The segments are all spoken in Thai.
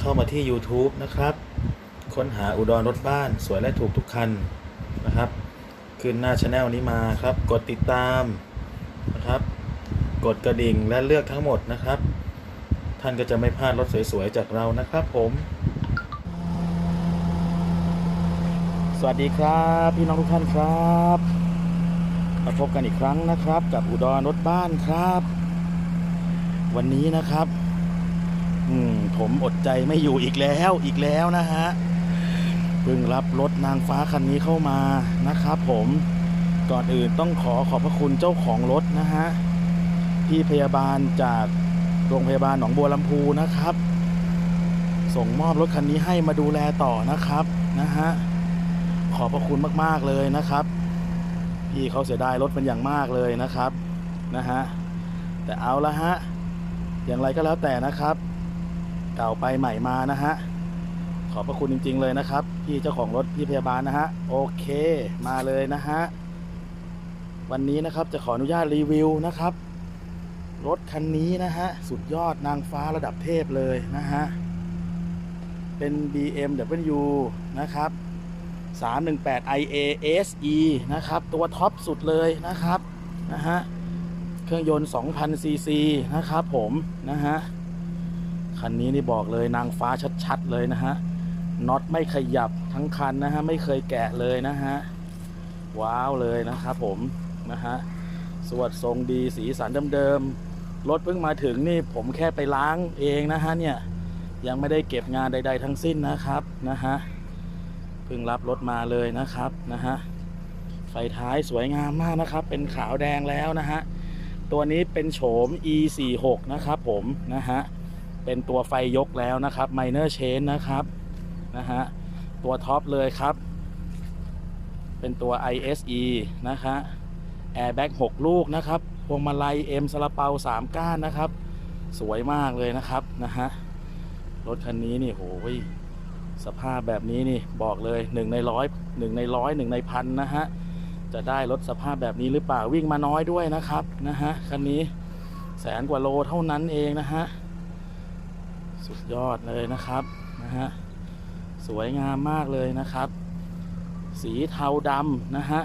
เข้ามาที่ YouTube นะครับ ค้นหาอุดรรถบ้านสวยและถูกทุกคันนะครับ ขึ้นหน้าช anel นี้มาครับ กดติดตามนะครับ กดกระดิ่งและเลือกทั้งหมดนะครับ ท่านก็จะไม่พลาดรถสวยๆจากเรานะครับผม สวัสดีครับ พี่น้องทุกท่านครับมาพบกันอีกครั้งนะครับ กับอุดรรถบ้านครับ วันนี้นะครับ อืมผมอดใจไม่อยู่อีกแล้วอีกแล้วนะฮะเพิ่งรับรถนางฟ้าคันนี้เข้ามานะครับผมก่อนอื่นต้องขอขอบพระคุณเจ้าของรถนะฮะพี่พยาบาลจากโรงพยาบาลหนองบัวลำพูนะครับ ส่งมอบรถคันนี้ให้มาดูแลต่อนะครับนะฮะขอบพระคุณมากๆเลยนะครับ พี่เขาเสียดายรถเป็นอย่างมากเลยนะครับนะฮะแต่เอาละฮะอย่างไรก็แล้วแต่นะครับ เก่าไปใหม่มานะฮะ ขอบพระคุณจริง ๆ เลยนะครับ พี่เจ้าของรถพี่พยาบาลนะฮะ โอเคมาเลยนะฮะ วันนี้นะครับจะขออนุญาตรีวิวนะครับ รถคันนี้นะฮะ สุดยอดนางฟ้าระดับเทพเลยนะฮะ เป็น BMW นะครับ 318 IASE นะครับ ตัวท็อปสุดเลยนะครับนะฮะ เครื่องยนต์ 2,000ซีซีนะครับผมนะฮะ คันนี้นี่บอกเลยนางฟ้าชัดๆเลยนะฮะน็อตไม่ขยับทั้งคันนะฮะไม่เคยแกะเลยนะฮะว้าวเลยนะครับผมนะฮะสวดทรงดีสีสันเดิมๆรถเพิ่งมาถึงนี่ผมแค่ไปล้างเองนะฮะเนี่ยยังไม่ได้เก็บงานใด ๆ ทั้งสิ้นนะครับนะฮะเพิ่งรับรถมาเลยนะครับนะฮะไฟท้ายสวยงามมากนะครับ เป็นขาวแดงแล้วนะฮะตัวนี้เป็นโฉม E46 นะครับผมนะฮะ เป็นตัวไฟยกแล้วนะครับ Minor Change นะครับนะฮะตัวท็อปเลยครับ เป็นตัว ISE นะคะ Airbag 6ลูกนะครับพวงมาลัย M สลาเปา3ก้านนะครับ สวยมากเลยนะครับนะฮะรถคันนี้นี่โหยสภาพแบบนี้นี่บอกเลย1ในร้อยหนึ่งในร้อยหนึ่งในพันนะฮะจะได้รถสภาพแบบนี้หรือเปล่าวิ่งมาน้อยด้วยนะครับนะฮะคันนี้แสนกว่าโลเท่านั้นเองนะฮะ สุดยอดเลยนะครับนะฮะสวยงามมากเลยนะครับ สีเทาดำนะฮะ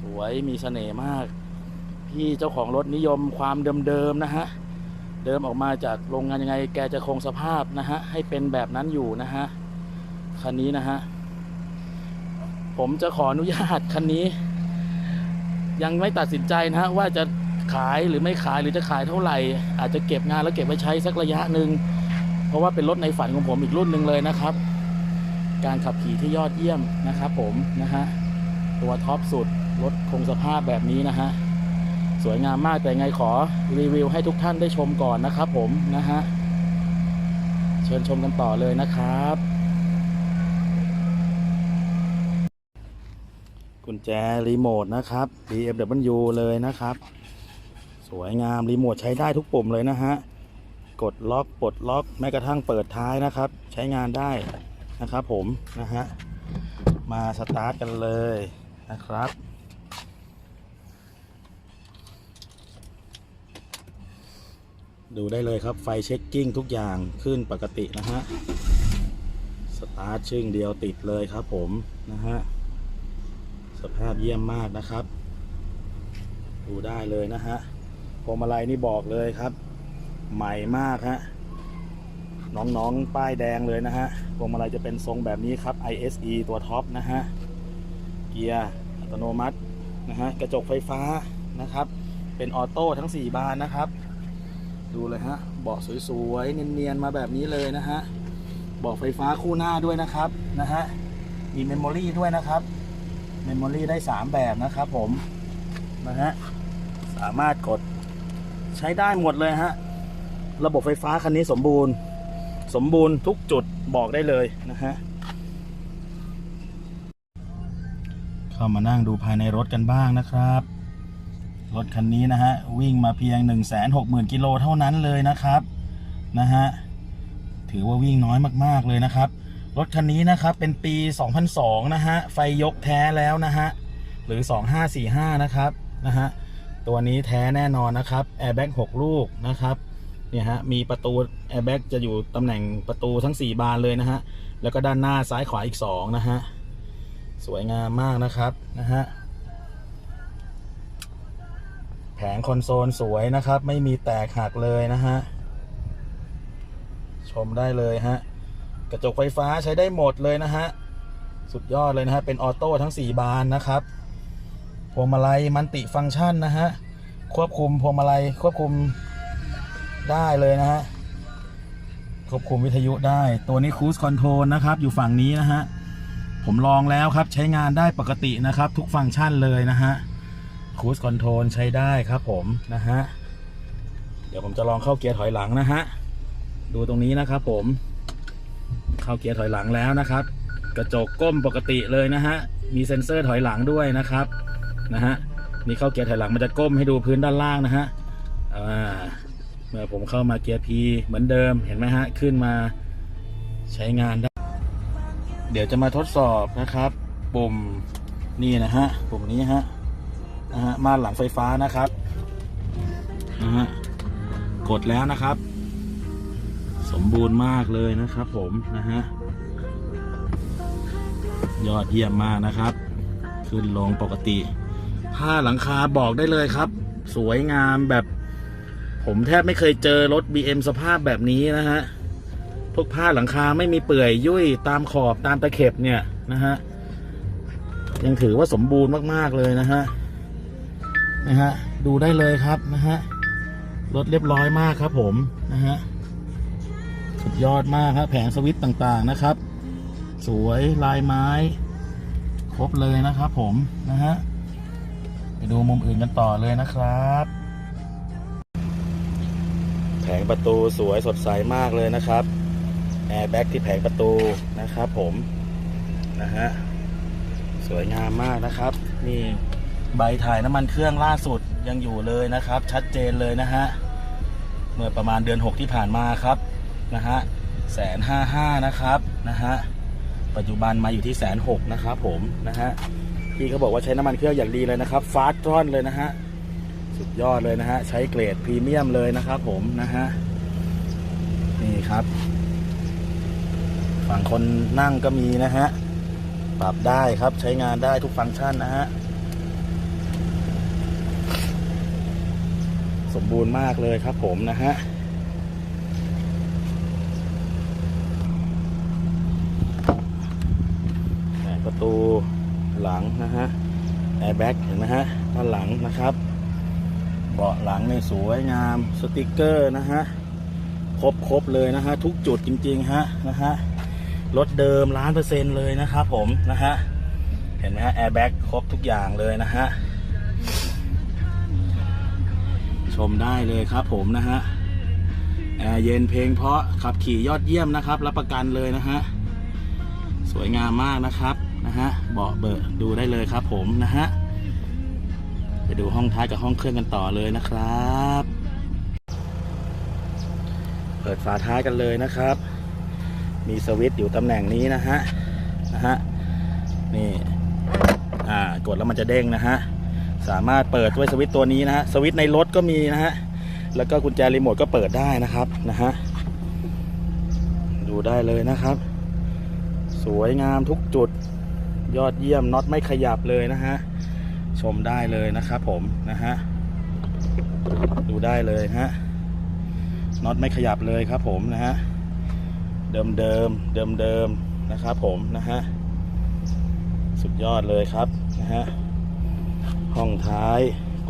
สวยมีเสน่ห์มาก พี่เจ้าของรถนิยมความเดิมๆนะฮะเดิมออกมาจากโรงงานยังไง แกจะคงสภาพนะฮะให้เป็นแบบนั้นอยู่นะฮะคันนี้นะฮะผมจะขออนุญาตคันนี้ ยังไม่ตัดสินใจนะฮะว่าจะ ขายหรือไม่ขายหรือจะขายเท่าไหร่ อาจจะเก็บงานแล้วเก็บไว้ใช้สักระยะหนึ่งเพราะว่าเป็นรถในฝันของผมอีกรุ่นหนึ่งเลยนะครับ การขับขี่ที่ยอดเยี่ยมนะครับผมนะฮะตัวท็อปสุดรถคงสภาพแบบนี้นะฮะสวยงามมากแต่ไงขอรีวิวให้ทุกท่านได้ชมก่อนนะครับผมนะฮะเชิญชมกันต่อเลยนะครับ กุญแจรีโมทนะครับ BMW เลยนะครับ สวยงามรีโมทใช้ได้ทุกปุ่มเลยนะฮะ กดล็อกปลดล็อกแม้กระทั่งเปิดท้ายนะครับ ใช้งานได้นะครับผมนะฮะ มาสตาร์ทกันเลยนะครับ ดูได้เลยครับไฟเช็คกิ้งทุกอย่างขึ้นปกตินะฮะ สตาร์ทชึ่งเดียวติดเลยครับผมนะฮะ สภาพเยี่ยมมากนะครับ ดูได้เลยนะฮะ พวงมาลัยนี่บอกเลยครับ ใหม่มากฮะน้องๆ ป้ายแดงเลยนะฮะพวงมาลัยจะเป็นทรงแบบนี้ครับ ISE ตัวท็อปนะฮะ เกียร์อัตโนมัตินะฮะ กระจกไฟฟ้านะครับ เป็นออโต้ทั้ง 4 บานนะครับ ดูเลยฮะ เบาะสวยๆ เนียนๆ มาแบบนี้เลยนะฮะ เบาะไฟฟ้าคู่หน้าด้วยนะครับนะฮะ มีเมมโมรี่ด้วยนะครับ เมมโมรี่ได้ 3 แบบนะครับผม นะฮะ สามารถกด ใช้ได้หมดเลยฮะ ระบบไฟฟ้าคันนี้สมบูรณ์ สมบูรณ์ทุกจุดบอกได้เลยนะฮะ เข้ามานั่งดูภายในรถกันบ้างนะครับ รถคันนี้นะฮะ วิ่งมาเพียง 160,000กิโลเท่านั้นเลยนะครับนะฮะ ถือว่าวิ่งน้อยมากๆเลยนะครับ รถคันนี้นะครับเป็นปี 2002 นะฮะ ไฟยกแท้แล้วนะฮะ หรือ 2545 นะครับนะฮะ ตัวนี้แท้แน่นอนนะครับแอร์แบ็ก6ลูกนะครับเนี่ยฮะมีประตูแอร์แบ็กจะอยู่ตำแหน่งประตูทั้ง 4 บานเลยนะฮะแล้วก็ด้านหน้าซ้ายขวาอีก 2 นะฮะสวยงามมากนะครับนะฮะแผงคอนโซลสวยนะครับ ไม่มีแตกหักเลยนะฮะชมได้เลยฮะกระจกไฟฟ้าใช้ได้หมดเลยนะฮะสุดยอดเลยนะฮะเป็นออโต้ทั้ง 4 บานนะครับ พวงมาลัยมันติฟังก์ชันนะฮะ ควบคุมพวงมาลัยควบคุมได้เลยนะฮะ ควบคุมวิทยุได้ ตัวนี้คูสคอนโทรลนะครับ อยู่ฝั่งนี้นะฮะ ผมลองแล้วครับใช้งานได้ปกตินะครับ ทุกฟังก์ชันเลยนะฮะคูสคอนโทรลใช้ได้ครับผมนะฮะ เดี๋ยวผมจะลองเข้าเกียร์ถอยหลังนะฮะ ดูตรงนี้นะครับผม เข้าเกียร์ถอยหลังแล้วนะครับ กระจกก้มปกติเลยนะฮะ มีเซ็นเซอร์ถอยหลังด้วยนะครับ นะฮะนี่เข้าเกียร์ถอยหลังมันจะก้มให้ดูพื้นด้านล่างนะฮะเมื่อผมเข้ามาเกียร์ P เหมือนเดิมเห็นไหมฮะขึ้นมาใช้งานได้ เดี๋ยวจะมาทดสอบนะครับ ปุ่มนี่นะฮะปุ่มนี้ฮะนะฮะมาหลังไฟฟ้านะครับนะฮะกดแล้วนะครับ สมบูรณ์มากเลยนะครับผมนะฮะยอดเยี่ยมมากนะครับ ขึ้นลงปกติ ผ้าหลังคาบอกได้เลยครับ สวยงามแบบ ผมแทบไม่เคยเจอรถ BM สภาพแบบนี้นะฮะพวกผ้าหลังคาไม่มีเปื่อยยุ่ยตามขอบตามตะเข็บเนี่ยนะฮะยังถือว่าสมบูรณ์มากๆเลยนะฮะนะฮะดูได้เลยครับนะฮะรถเรียบร้อยมากครับ ผมนะฮะสุดยอดมากครับแผงสวิตต่างๆนะครับ สวยลายไม้ ครบเลยนะครับผมนะฮะ ดูมุมอื่นกันต่อเลยนะครับ แผงประตูสวยสดใสมากเลยนะครับแอร์แบ็กที่แผงประตูนะครับผมนะฮะสวยงามมากนะครับ นี่ใบถ่ายน้ำมันเครื่องล่าสุดยังอยู่เลยนะครับ ชัดเจนเลยนะฮะเมื่อประมาณเดือน 6 ที่ผ่านมาครับนะฮะแสนห้าห้านะครับนะฮะปัจจุบันมาอยู่ที่แสนหกนะครับผมนะฮะ พี่เขาบอกว่าใช้น้ำมันเครื่องอย่างดีเลยนะครับฟาสต์ทอนเลยนะฮะสุดยอดเลยนะฮะใช้เกรดพรีเมียมเลยนะครับผมนะฮะนี่ครับ ฝั่งคนนั่งก็มีนะฮะปรับได้ครับใช้งานได้ทุกฟังก์ชันนะฮะสมบูรณ์มากเลยครับผมนะฮะประตู หลังนะฮะแอร์แบ็กเห็นไหมฮะด้านหลังนะครับ เบาะหลังเนี่ยสวยงามสติกเกอร์นะฮะครบครบเลยนะฮะทุกจุดจริง ๆ ฮะนะฮะรถเดิมล้านเปอร์เซ็นต์เลยนะครับผมนะฮะเห็นไหมฮะแอร์แบ็กครบทุกอย่างเลยนะฮะชมได้เลยครับผมนะฮะแอร์เย็นเพลงเพราะขับขี่ยอดเยี่ยมนะครับ รับประกันเลยนะฮะ สวยงามมากนะครับ นะฮะเบาะเบอร์ดูได้เลยครับผมนะฮะไปดูห้องท้ายกับห้องเครื่องกันต่อเลยนะครับ เปิดฝาท้ายกันเลยนะครับ มีสวิตช์อยู่ตำแหน่งนี้นะฮะนะฮะนี่อ่ากดแล้วมันจะเด้งนะฮะสามารถเปิดด้วยสวิตช์ตัวนี้นะฮะสวิตช์ในรถก็มีนะฮะแล้วก็กุญแจรีโมทก็เปิดได้นะครับนะฮะดูได้เลยนะครับ สวยงามทุกจุด ยอดเยี่ยมน็อตไม่ขยับเลยนะฮะ ชมได้เลยนะครับผมนะฮะ ดูได้เลยฮะ น็อตไม่ขยับเลยครับผมนะฮะ เดิมเดิมเดิมเดิมนะครับผมนะฮะ สุดยอดเลยครับนะฮะ ห้องท้าย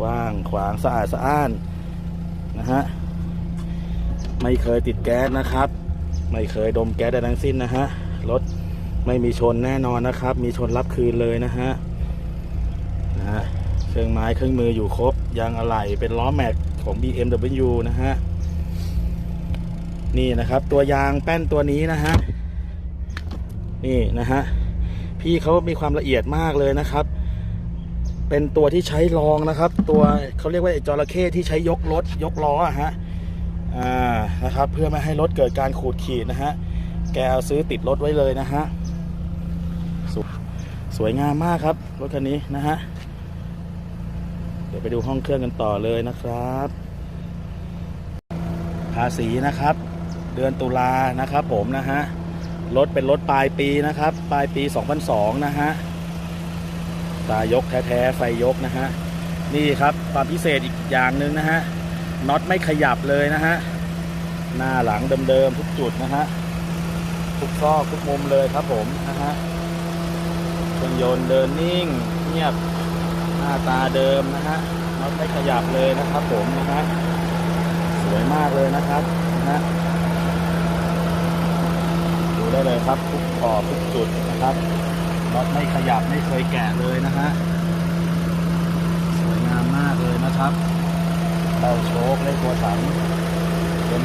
กว้างขวางสะอาดสะอ้านนะฮะ ไม่เคยติดแก๊สนะครับ ไม่เคยดมแก๊สใดทั้งสิ้นนะฮะ รถ ไม่มีชนแน่นอนนะครับ มีชนรับคืนเลยนะฮะนะเครื่องไม้เครื่องมืออยู่ครบยางอะไหล่เป็นล้อแม็กของ BMW นะฮะนี่นะครับ ตัวยางแป้นตัวนี้นะฮะนี่นะฮะพี่เขามีความละเอียดมากเลยนะครับ เป็นตัวที่ใช้รองนะครับ ตัวเขาเรียกว่าไอ้จระเข้ที่ใช้ยกรถยกล้อฮะอ่านะครับ เพื่อไม่ให้รถเกิดการขูดขีดนะฮะแกเอาซื้อติดรถไว้เลยนะฮะ สวยงามมากครับรถคันนี้นะฮะ เดี๋ยวไปดูห้องเครื่องกันต่อเลยนะครับ ภาษีนะครับ เดือนตุลานะครับ ผมนะฮะรถเป็นรถปลายปีนะครับ ปลายปี 2002 นะฮะตายกแท้ๆไฟยกนะฮะนี่ครับความพิเศษอีกอย่างหนึ่งนะฮะน็อตไม่ขยับเลยนะฮะหน้าหลังเดิมๆทุกจุดนะฮะทุกซอกทุกมุมเลยครับผมนะฮะ เครื่องยนต์เดินนิ่ง เงียบหน้าตาเดิมนะฮะน็อตไม่ขยับเลยนะครับผมนะฮะสวยมากเลยนะครับนะฮะดูได้เลยครับทุกขอบทุกจุดนะครับน็อตไม่ขยับไม่เคยแกะเลยนะฮะสวยงามมากเลยนะครับเต้าโชคเลขตัวถัง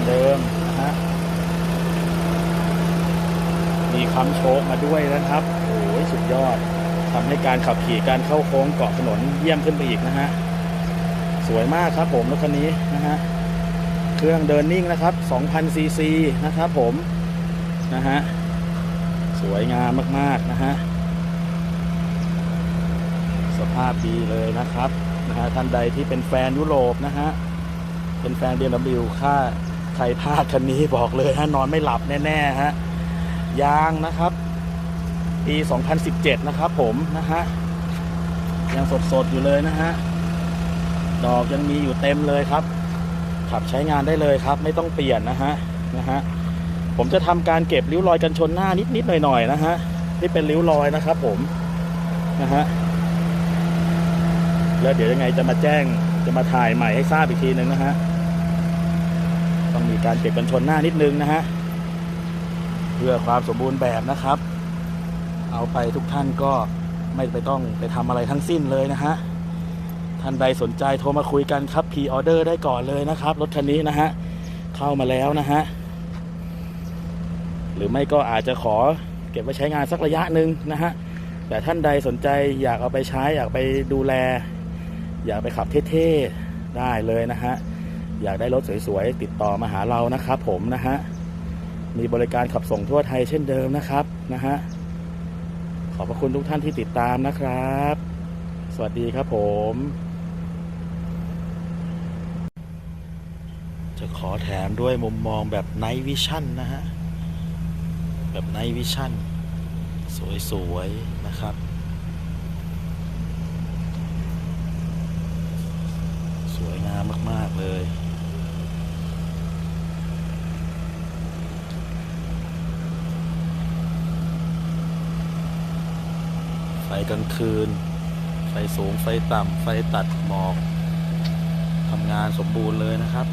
เดิมๆนะฮะมีคำโชคมาด้วยนะครับ สุดยอดทำให้การขับขี่การเข้าโค้งเกาะถนนเยี่ยมขึ้นไปอีกนะฮะ สวยมากครับผมรถคันนี้นะฮะ เครื่องเดินนิ่งนะครับ2,000ซีซีนะครับผมนะฮะ สวยงามมากๆนะฮะ สภาพดีเลยนะครับนะฮะท่านใดที่เป็นแฟนยุโรปนะฮะ เป็นแฟน BMW ค่าใครพลาดคันนี้บอกเลยฮะนอนไม่หลับแน่ๆฮะยางนะครับ ปี 2017 นะครับผมนะฮะยังสดๆอยู่เลยนะฮะดอกยังมีอยู่เต็มเลยครับ ขับใช้งานได้เลยครับ ไม่ต้องเปลี่ยนนะฮะนะฮะผมจะทำการเก็บริ้วรอยกันชนหน้านิดๆหน่อยๆนะฮะที่เป็นริ้วรอยนะครับ ผมนะฮะแล้วเดี๋ยวยังไงจะมาแจ้งจะมาถ่ายใหม่ให้ทราบอีกทีหนึ่งนะฮะต้องมีการเก็บกันชนหน้านิดนึงนะฮะเพื่อความสมบูรณ์แบบนะครับ เอาไปทุกท่านก็ไม่ไปต้องไปทำอะไรทั้งสิ้นเลยนะฮะ ท่านใดสนใจโทรมาคุยกันครับพีออเดอร์ได้ก่อนเลยนะครับ รถคันนี้นะฮะ เข้ามาแล้วนะฮะ หรือไม่ก็อาจจะขอเก็บไว้ใช้งานสักระยะหนึ่งนะฮะ แต่ท่านใดสนใจอยากเอาไปใช้อยากไปดูแล อยากไปขับเท่ๆได้เลยนะฮะ อยากได้รถสวยๆติดต่อมาหาเรานะครับผมนะฮะมีบริการขับส่งทั่วไทยเช่นเดิมนะครับนะฮะ ขอบพระคุณทุกท่านที่ติดตามนะครับ สวัสดีครับผม จะขอแถมด้วยมุมมองแบบ Night Vision นะฮะ แบบไนท์วิชั่นสวยๆ นะครับสวยงามมาก ๆ เลย กลางคืน ไฟสูงไฟต่ำไฟตัดหมอกทำงานสมบูรณ์เลยนะครับ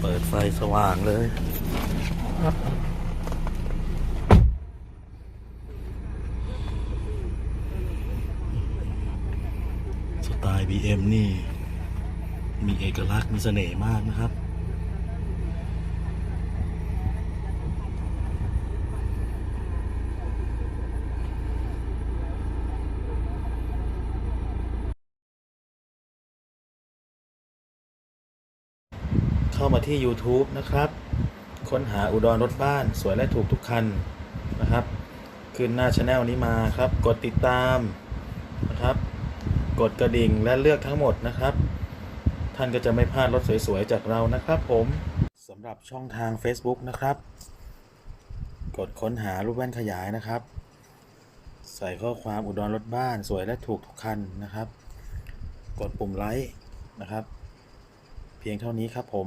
เปิดไฟสว่างเลย ไตล์ BM นี่ มีเอกลักษณ์มีเสน่ห์มากนะครับ เข้ามาที่ YouTube นะครับ ค้นหาอุดรรถบ้านสวยและถูกทุกคันนะครับ ขึ้นหน้าช anel นี้มาครับ กดติดตามนะครับ กดกระดิ่งและเลือกทั้งหมดนะครับ ท่านก็จะไม่พลาดรถสวยๆจากเรานะครับผมสำหรับช่องทาง Facebook นะครับ กดค้นหารูปแว่นขยายนะครับ ใส่ข้อความอุดรรถบ้านสวยและถูกทุกคันนะครับ กดปุ่มไลค์นะครับ เพียงเท่านี้ครับผม